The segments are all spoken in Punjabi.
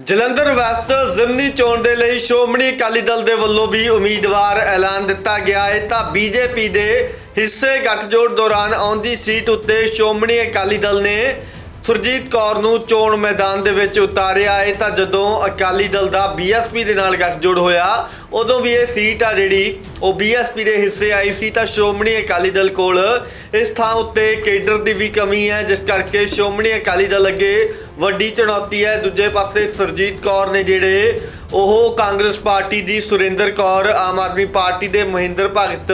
ਜਲੰਧਰ ਵੈਸਟ ਜ਼ਿਮਨੀ ਚੋਣ ਦੇ ਲਈ ਸ਼੍ਰੋਮਣੀ ਅਕਾਲੀ ਦਲ ਦੇ ਵੱਲੋਂ ਵੀ ਉਮੀਦਵਾਰ ਐਲਾਨ ਦਿੱਤਾ ਗਿਆ ਹੈ। ਤਾਂ ਬੀਜੇਪੀ ਦੇ ਹਿੱਸੇ ਗੱਠਜੋੜ ਦੌਰਾਨ ਆਉਂਦੀ ਸੀਟ ਉੱਤੇ ਸ਼੍ਰੋਮਣੀ ਅਕਾਲੀ ਦਲ ਨੇ ਸੁਰਜੀਤ ਕੌਰ ਨੂੰ ਚੋਣ ਮੈਦਾਨ ਦੇ ਵਿੱਚ ਉਤਾਰਿਆ। ਹੈ ਤਾਂ ਜਦੋਂ ਅਕਾਲੀ ਦਲ ਦਾ ਬੀਐਸਪੀ ਦੇ ਨਾਲ ਗੱਠਜੋੜ ਹੋਇਆ, ਉਦੋਂ ਵੀ ਇਹ ਸੀਟ ਆ ਜਿਹੜੀ ਉਹ ਬੀਐਸਪੀ ਦੇ ਹਿੱਸੇ ਆਈ ਸੀ। ਤਾਂ ਸ਼੍ਰੋਮਣੀ ਅਕਾਲੀ ਦਲ ਕੋਲ ਇਸ ਥਾਂ ਉੱਤੇ ਕੇਡਰ ਦੀ ਵੀ ਕਮੀ ਹੈ, ਜਿਸ ਕਰਕੇ ਸ਼੍ਰੋਮਣੀ ਅਕਾਲੀ ਦਲ ਅੱਗੇ ਵੱਡੀ ਚੁਣੌਤੀ ਹੈ। ਦੂਜੇ ਪਾਸੇ ਸਰਜੀਤ ਕੌਰ ਨੇ ਜਿਹੜੇ ਉਹ ਕਾਂਗਰਸ ਪਾਰਟੀ ਦੀ ਸੁਰਿੰਦਰ ਕੌਰ, ਆਮ ਆਦਮੀ ਪਾਰਟੀ ਦੇ ਮਹਿੰਦਰ ਭਗਤ,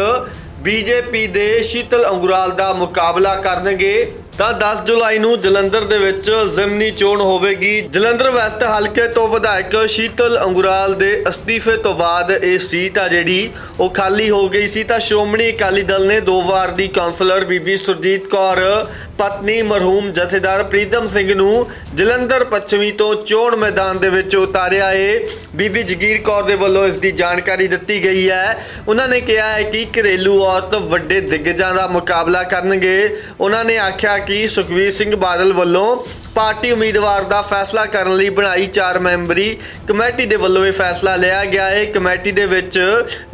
ਬੀਜੇਪੀ ਦੇ ਸ਼ੀਤਲ ਅੰਗੁਰਾਲ ਦਾ ਮੁਕਾਬਲਾ ਕਰਨਗੇ। ਤਾਂ 10 ਜੁਲਾਈ ਨੂੰ ਜਲੰਧਰ ਦੇ ਵਿੱਚ ਜ਼ਿਮਨੀ ਚੋਣ ਹੋਵੇਗੀ। ਜਲੰਧਰ ਵੈਸਟ ਹਲਕੇ ਤੋਂ ਵਿਧਾਇਕ ਸ਼ੀਤਲ ਅੰਗੁਰਾਲ ਦੇ ਅਸਤੀਫੇ ਤੋਂ ਬਾਅਦ ਇਹ ਸੀਟ ਆ ਜਿਹੜੀ, ਉਹ ਖਾਲੀ ਹੋ ਗਈ ਸੀ। ਤਾਂ ਸ਼੍ਰੋਮਣੀ ਅਕਾਲੀ ਦਲ ਨੇ ਦੋ ਵਾਰ ਦੀ ਕਾਉਂਸਲਰ ਬੀਬੀ ਸੁਰਜੀਤ ਕੌਰ, ਪਤਨੀ ਮਰਹੂਮ ਜਥੇਦਾਰ ਪ੍ਰੀਤਮ ਸਿੰਘ ਨੂੰ ਜਲੰਧਰ ਪੱਛਮੀ ਤੋਂ ਚੋਣ ਮੈਦਾਨ ਦੇ ਵਿੱਚ ਉਤਾਰਿਆ ਏ। ਬੀਬੀ ਜਗੀਰ ਕੌਰ ਦੇ ਵੱਲੋਂ ਇਸ ਦੀ ਜਾਣਕਾਰੀ ਦਿੱਤੀ ਗਈ ਹੈ। ਉਹਨਾਂ ਨੇ ਕਿਹਾ ਹੈ ਕਿ ਘਰੇਲੂ ਔਰਤ ਵੱਡੇ ਦਿੱਗਜਾਂ ਦਾ ਮੁਕਾਬਲਾ ਕਰਨਗੇ। ਉਹਨਾਂ ਨੇ ਆਖਿਆ ਕਿ ਸੁਖਵੀਰ ਸਿੰਘ ਬਾਦਲ ਵੱਲੋਂ ਪਾਰਟੀ ਉਮੀਦਵਾਰ ਦਾ ਫੈਸਲਾ ਕਰਨ ਲਈ ਬਣਾਈ ਚਾਰ ਮੈਂਬਰੀ। ਕਮੇਟੀ ਦੇ ਵੱਲੋਂ ਇਹ ਫੈਸਲਾ ਲਿਆ ਗਿਆ। ਹੈ ਕਮੇਟੀ ਦੇ ਵਿੱਚ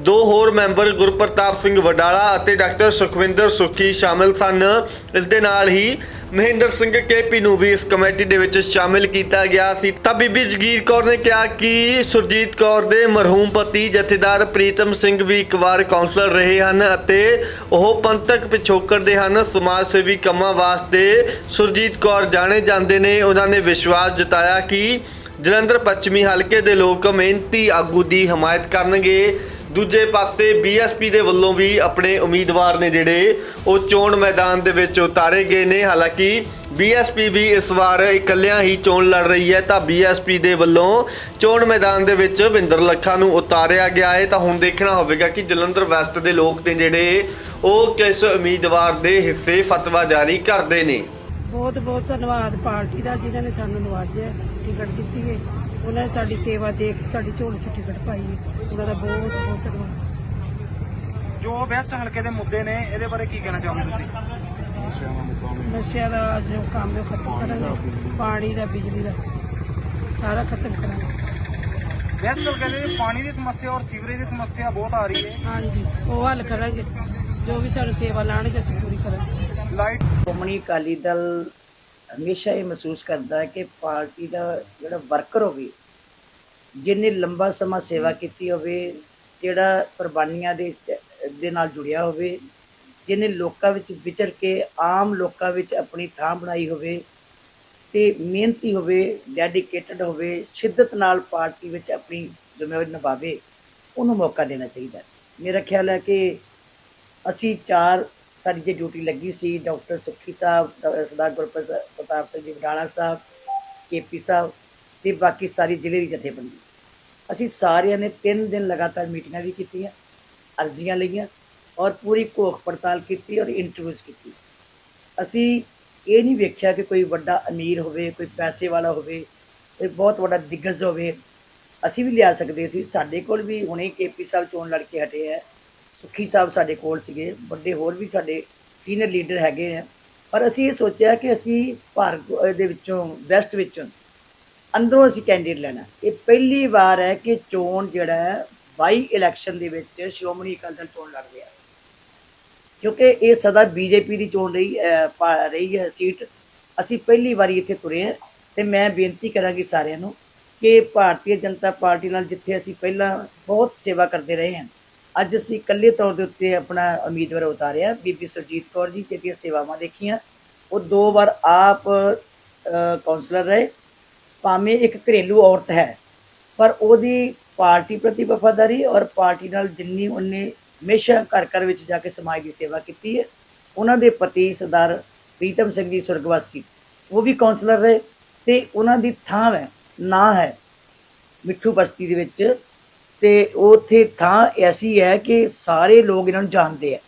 ਦੋ ਹੋਰ ਮੈਂਬਰ ਗੁਰਪ੍ਰਤਾਪ ਸਿੰਘ ਵਡਾਲਾ ਅਤੇ ਡਾਕਟਰ ਸੁਖਵਿੰਦਰ ਸੁਖੀ ਸ਼ਾਮਿਲ ਸਨ। ਇਸ ਦੇ ਨਾਲ ਹੀ ਮਹਿੰਦਰ ਸਿੰਘ ਕੇਪੀ ਨੂੰ ਵੀ ਇਸ ਕਮੇਟੀ ਦੇ ਵਿੱਚ ਸ਼ਾਮਿਲ ਕੀਤਾ ਗਿਆ ਸੀ। ਤਾਂ ਬੀਬੀ ਜਗੀਰ ਕੌਰ ਨੇ ਕਿਹਾ ਕਿ ਸੁਰਜੀਤ ਕੌਰ ਦੇ ਮਰਹੂਮ ਪਤੀ ਜਥੇਦਾਰ ਪ੍ਰੀਤਮ ਸਿੰਘ ਵੀ ਇੱਕ ਵਾਰ ਕਾਉਂਸਲਰ ਰਹੇ ਹਨ ਅਤੇ ਉਹ ਪੰਥਕ ਪਿਛੋਕੜ ਦੇ ਹਨ। ਸਮਾਜ ਸੇਵੀ ਕੰਮਾਂ ਵਾਸਤੇ ਸੁਰਜੀਤ ਕੌਰ ਜਾਣੇ ਜਾਂਦੇ ਨੇ ਉਹਨਾਂ ਨੇ ਵਿਸ਼ਵਾਸ ਜਤਾਇਆ ਕਿ ਜਲੰਧਰ ਪੱਛਮੀ ਹਲਕੇ ਦੇ ਲੋਕ ਮਿਹਨਤੀ ਆਗੂ ਦੀ ਹਮਾਇਤ ਕਰਨਗੇ। ਦੂਜੇ ਪਾਸੇ ਬੀਐਸਪੀ ਦੇ ਵੱਲੋਂ ਵੀ ਆਪਣੇ ਉਮੀਦਵਾਰ ਨੇ ਜਿਹੜੇ ਉਹ ਚੋਣ ਮੈਦਾਨ ਦੇ ਵਿੱਚ ਉਤਾਰੇ ਗਏ ਨੇ। ਹਾਲਾਂਕਿ ਬੀਐਸਪੀ ਵੀ ਇਸ ਵਾਰ ਇਕੱਲਿਆਂ ਹੀ ਚੋਣ ਲੜ ਰਹੀ ਹੈ ਤਾਂ ਬੀਐਸਪੀ ਦੇ ਵੱਲੋਂ ਚੋਣ ਮੈਦਾਨ ਦੇ ਵਿੱਚ ਵਿੰਦਰ ਲੱਖਾ ਨੂੰ ਉਤਾਰਿਆ ਗਿਆ ਹੈ। ਤਾਂ ਹੁਣ ਦੇਖਣਾ ਹੋਵੇਗਾ ਕਿ ਜਲੰਧਰ ਵੈਸਟ ਦੇ ਲੋਕ ਤੇ ਜਿਹੜੇ ਉਹ ਕਿਸ ਉਮੀਦਵਾਰ ਦੇ ਹਿੱਸੇ ਫਤਵਾ ਜਾਰੀ ਕਰਦੇ ਨੇ। ਬਹੁਤ ਬਹੁਤ ਧੰਨਵਾਦ ਪਾਰਟੀ ਦਾ ਜਿਨ੍ਹਾਂ ਨੇ ਸਾਨੂੰ ਨਵਾਜਿਆ ਟਿਕਟ ਦਿੱਤੀ ਹੈ। ਉਹਨਾਂ ਨੇ ਸਾਡੀ ਸੇਵਾ ਦੇਖ ਕੇ ਸਾਡੀ ਝੋਲੀ 'ਚ ਟਿਕਟ ਪਾਈ ਹੈ। ਉਹਨਾਂ ਦਾ ਬਹੁਤ ਬਹੁਤ ਧੰਨਵਾਦ। ਜੋ ਬੈਸਟ ਹਲਕੇ ਦੇ ਮੁੱਦੇ ਨੇ ਇਹਦੇ ਬਾਰੇ ਕੀ ਕਹਿਣਾ ਚਾਹੋਗੇ ਤੁਸੀਂ? ਨਸ਼ਿਆਂ ਦਾ ਜੋ ਕੰਮ ਹੈ ਖਤਮ ਕਰਾਂਗੇ। ਪਾਣੀ ਦਾ ਬਿਜਲੀ ਦਾ। ਸਾਰਾ ਖਤਮ ਕਰਾਂਗੇ। ਬੈਸਟ ਹਲਕੇ ਦੇ ਪਾਣੀ ਦੀ ਸਮੱਸਿਆ ਔਰ ਸੀਵਰੇਜ ਦੀ ਸਮੱਸਿਆ ਬਹੁਤ ਆ ਰਹੀ ਹੈ। ਹਾਂਜੀ ਉਹ ਹੱਲ ਕਰਾਂਗੇ। ਜੋ ਵੀ ਸਾਨੂੰ ਸੇਵਾ ਲਾਣਗੇ ਅਸੀਂ ਪੂਰੀ ਕਰਾਂਗੇ। ਲਾਈਟ ਸ਼੍ਰੋਮਣੀ ਅਕਾਲੀ ਦਲ ਹਮੇਸ਼ਾ ਇਹ ਮਹਿਸੂਸ ਕਰਦਾ ਹੈ ਕਿ ਪਾਰਟੀ ਦਾ ਜਿਹੜਾ ਵਰਕਰ ਹੋਵੇ, ਜਿਹਨੇ ਲੰਬਾ ਸਮਾਂ ਸੇਵਾ ਕੀਤੀ ਹੋਵੇ, ਜਿਹੜਾ ਕੁਰਬਾਨੀਆਂ ਦੇ ਦੇ ਨਾਲ ਜੁੜਿਆ ਹੋਵੇ, ਜਿਹਨੇ ਲੋਕਾਂ ਵਿੱਚ ਵਿਚਰ ਕੇ ਆਮ ਲੋਕਾਂ ਵਿੱਚ ਆਪਣੀ ਥਾਂ ਬਣਾਈ ਹੋਵੇ ਤੇ ਮਿਹਨਤੀ ਹੋਵੇ ਡੈਡੀਕੇਟਡ ਹੋਵੇ, ਸ਼ਿੱਦਤ ਨਾਲ ਪਾਰਟੀ ਵਿੱਚ ਆਪਣੀ ਜ਼ਿੰਮੇਵਾਰੀ ਨਿਭਾਵੇ, ਉਹਨੂੰ ਮੌਕਾ ਦੇਣਾ ਚਾਹੀਦਾ ਮੇਰਾ ਖਿਆਲ ਹੈ ਕਿ ਅਸੀਂ ਚਾਰ ਸਾਡੀ ਜੇ ਡਿਊਟੀ ਲੱਗੀ ਸੀ, ਡਾਕਟਰ ਸੁੱਖੀ ਸਾਹਿਬ ਸਰਦਾਰ ਗੁਰਪ੍ਰਸਾਦ ਪ੍ਰਤਾਪ ਸਿੰਘ ਜੀ ਵਡਾਲਾ ਸਾਹਿਬ, ਕੇਪੀ ਸਾਹਿਬ ਤੇ ਬਾਕੀ ਸਾਰੀ ਜ਼ਿਲ੍ਹੇ ਦੀ ਜਥੇਬੰਦੀ। ਅਸੀਂ ਸਾਰਿਆਂ ਨੇ 3 ਦਿਨ ਲਗਾਤਾਰ ਮੀਟਿੰਗਾਂ ਵੀ ਕੀਤੀਆਂ, ਅਰਜ਼ੀਆਂ ਲਈਆਂ ਔਰ ਪੂਰੀ ਘੋਖ ਪੜਤਾਲ ਕੀਤੀ ਔਰ ਇੰਟਰਵਿਊਜ਼ ਕੀਤੀ ਅਸੀਂ ਇਹ ਨਹੀਂ ਵੇਖਿਆ ਕਿ ਕੋਈ ਵੱਡਾ ਅਮੀਰ ਹੋਵੇ, ਕੋਈ ਪੈਸੇ ਵਾਲਾ ਹੋਵੇ, ਕੋਈ ਬਹੁਤ ਵੱਡਾ ਦਿੱਗਜ ਹੋਵੇ। ਅਸੀਂ ਵੀ ਲਿਆ ਸਕਦੇ ਸੀ, ਸਾਡੇ ਕੋਲ ਵੀ ਹੁਣੇ ਕੇਪੀ ਸਾਹਿਬ ਚੋਣ ਲੜ ਕੇ ਹਟੇ ਹੈ। ਸੁਖੀ ਸਾਹਿਬ ਸਾਡੇ ਕੋਲ ਸੀਗੇ, ਵੱਡੇ ਹੋਰ ਵੀ ਸਾਡੇ ਸੀਨੀਅਰ ਲੀਡਰ ਹੈਗੇ ਆ। ਪਰ ਅਸੀਂ ਇਹ ਸੋਚਿਆ ਕਿ ਅਸੀਂ ਭਾਰਤ ਦੇ ਵਿੱਚੋਂ ਵੈਸਟ ਵਿੱਚੋਂ ਅੰਦਰੋਂ ਅਸੀਂ ਕੈਂਡੀਡੇਟ ਲੈਣਾ। ਇਹ ਪਹਿਲੀ ਵਾਰ ਹੈ ਕਿ ਚੋਣ ਜਿਹੜਾ ਹੈ, ਬਾਈ ਇਲੈਕਸ਼ਨ ਦੇ ਵਿੱਚ ਸ਼੍ਰੋਮਣੀ ਅਕਾਲੀ ਦਲ ਚੋਣ ਲੜ ਰਿਹਾ। ਕਿਉਂਕਿ ਇਹ ਸਦਾ ਬੀਜੇਪੀ ਦੀ ਚੋਣ ਰਹੀ ਪਾ- ਰਹੀ ਹੈ ਸੀਟ। ਅਸੀਂ ਪਹਿਲੀ ਵਾਰੀ ਇੱਥੇ ਤੁਰੇ ਹਾਂ ਤੇ ਮੈਂ ਬੇਨਤੀ ਕਰਾਂਗੀ ਸਾਰਿਆਂ ਨੂੰ ਕਿ ਭਾਰਤੀ ਜਨਤਾ ਪਾਰਟੀ ਨਾਲ ਜਿੱਥੇ ਅਸੀਂ ਪਹਿਲਾਂ ਬਹੁਤ ਸੇਵਾ ਕਰਦੇ ਰਹੇ ਹਾਂ ਅੱਜ ਅਸੀਂ ਇਕੱਲੇ ਤੌਰ ਦੇ ਉੱਤੇ ਆਪਣਾ ਉਮੀਦਵਾਰ ਉਤਾਰਿਆ ਬੀਬੀ ਸੁਰਜੀਤ ਕੌਰ ਜੀ ਜਿਹੜੀਆਂ ਸੇਵਾਵਾਂ ਦੇਖੀਆਂ ਉਹ ਦੋ ਵਾਰ ਆਪ ਅਹ, ਕਾਉਂਸਲਰ ਰਹੇ। ਭਾਵੇਂ ਇੱਕ ਘਰੇਲੂ ਔਰਤ ਹੈ ਪਰ ਉਹਦੀ ਪਾਰਟੀ ਪ੍ਰਤੀ ਵਫਾਦਾਰੀ ਔਰ ਪਾਰਟੀ ਨਾਲ ਜਿੰਨੀ ਉਹਨੇ ਹਮੇਸ਼ਾ ਘਰ ਘਰ ਵਿੱਚ ਜਾ ਕੇ ਸਮਾਜ ਦੀ ਸੇਵਾ ਕੀਤੀ ਹੈ ਉਹਨਾਂ ਦੇ ਪਤੀ ਸਰਦਾਰ ਪ੍ਰੀਤਮ ਸਿੰਘ ਜੀ ਸੁਰਗਵਾਸੀ ਉਹ ਵੀ ਕਾਉਂਸਲਰ ਰਹੇ ਤੇ ਉਹਨਾਂ ਦੀ ਥਾਂ ਹੈ ਨਾਂ ਹੈ ਮਿੱਠੂ ਬਸਤੀ ਦੇ ਵਿੱਚ ਤੇ ਉੱਥੇ ਥਾਂ ਐਸੀ ਹੈ ਕਿ ਸਾਰੇ ਲੋਕ ਇਹਨਾਂ ਨੂੰ ਜਾਣਦੇ ਆ।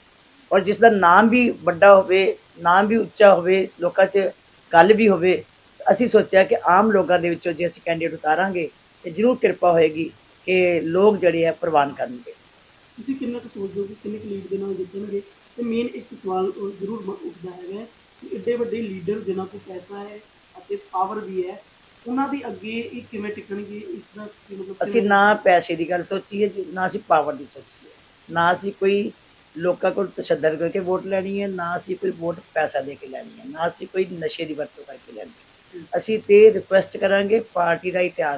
ਔਰ ਜਿਸ ਦਾ ਨਾਮ ਵੀ ਵੱਡਾ ਹੋਵੇ, ਨਾਮ ਵੀ ਉੱਚਾ ਹੋਵੇ, ਲੋਕਾਂ 'ਚ ਗੱਲ ਵੀ ਹੋਵੇ, ਅਸੀਂ ਸੋਚਿਆ ਕਿ ਆਮ ਲੋਕਾਂ ਦੇ ਵਿੱਚੋਂ ਜੇ ਅਸੀਂ ਕੈਂਡੀਡੇਟ ਉਤਾਰਾਂਗੇ, ਤੇ ਜ਼ਰੂਰ ਕਿਰਪਾ ਹੋਏਗੀ ਕਿ ਲੋਕ ਜਿਹੜੇ ਆ ਪ੍ਰਵਾਨ ਕਰਨਗੇ। ਤੁਸੀਂ ਕਿੰਨਾ ਕੁ ਸੋਚਦੇ ਹੋ ਕਿ ਕਿੰਨੇ ਕੁ ਲੀਡ ਦੇ ਨਾਲ ਜਿੱਤਣਗੇ? ਤੇ ਮੇਨ ਇੱਕ ਸਵਾਲ ਜ਼ਰੂਰ ਉੱਠਦਾ ਹੈਗਾ ਕਿ ਐਡੇ ਵੱਡੇ ਲੀਡਰ ਜਿਨ੍ਹਾਂ ਕੋਲ ਪੈਸਾ ਹੈ ਅਤੇ ਪਾਵਰ ਵੀ ਹੈ ਉਹਨਾਂ ਦੇ ਅੱਗੇ ਇਹ ਕਿਵੇਂ ਟਿਕਣਗੇ ਇਸ ਦਾ ਕੀ ਮਤਲਬ ਅਸੀਂ ਨਾ ਪੈਸੇ ਦੀ ਗੱਲ ਸੋਚੀਏ ਜੀ, ਨਾ ਅਸੀਂ ਪਾਵਰ ਦੀ ਸੋਚੀਏ। ਨਾ ਅਸੀਂ ਕੋਈ ਲੋਕਾਂ ਕੋਲ ਤਸ਼ੱਦਦ ਕਰਕੇ ਵੋਟ ਲੈਣੀ ਹੈ ਨਾ ਅਸੀਂ ਕੋਈ ਵੋਟ ਪੈਸਾ ਦੇ ਕੇ ਲੈਣੀ ਹੈ ਨਾ ਅਸੀਂ ਕੋਈ ਨਸ਼ੇ ਦੀ ਵਰਤੋਂ ਕਰਕੇ ਲੈਣੀ ਹੈ। ਅਸੀਂ ਤੇ ਰਿਕੁਐਸਟ ਕਰਾਂਗੇ ਪਾਰਟੀ ਦਾ ਇਤਿਹਾਸ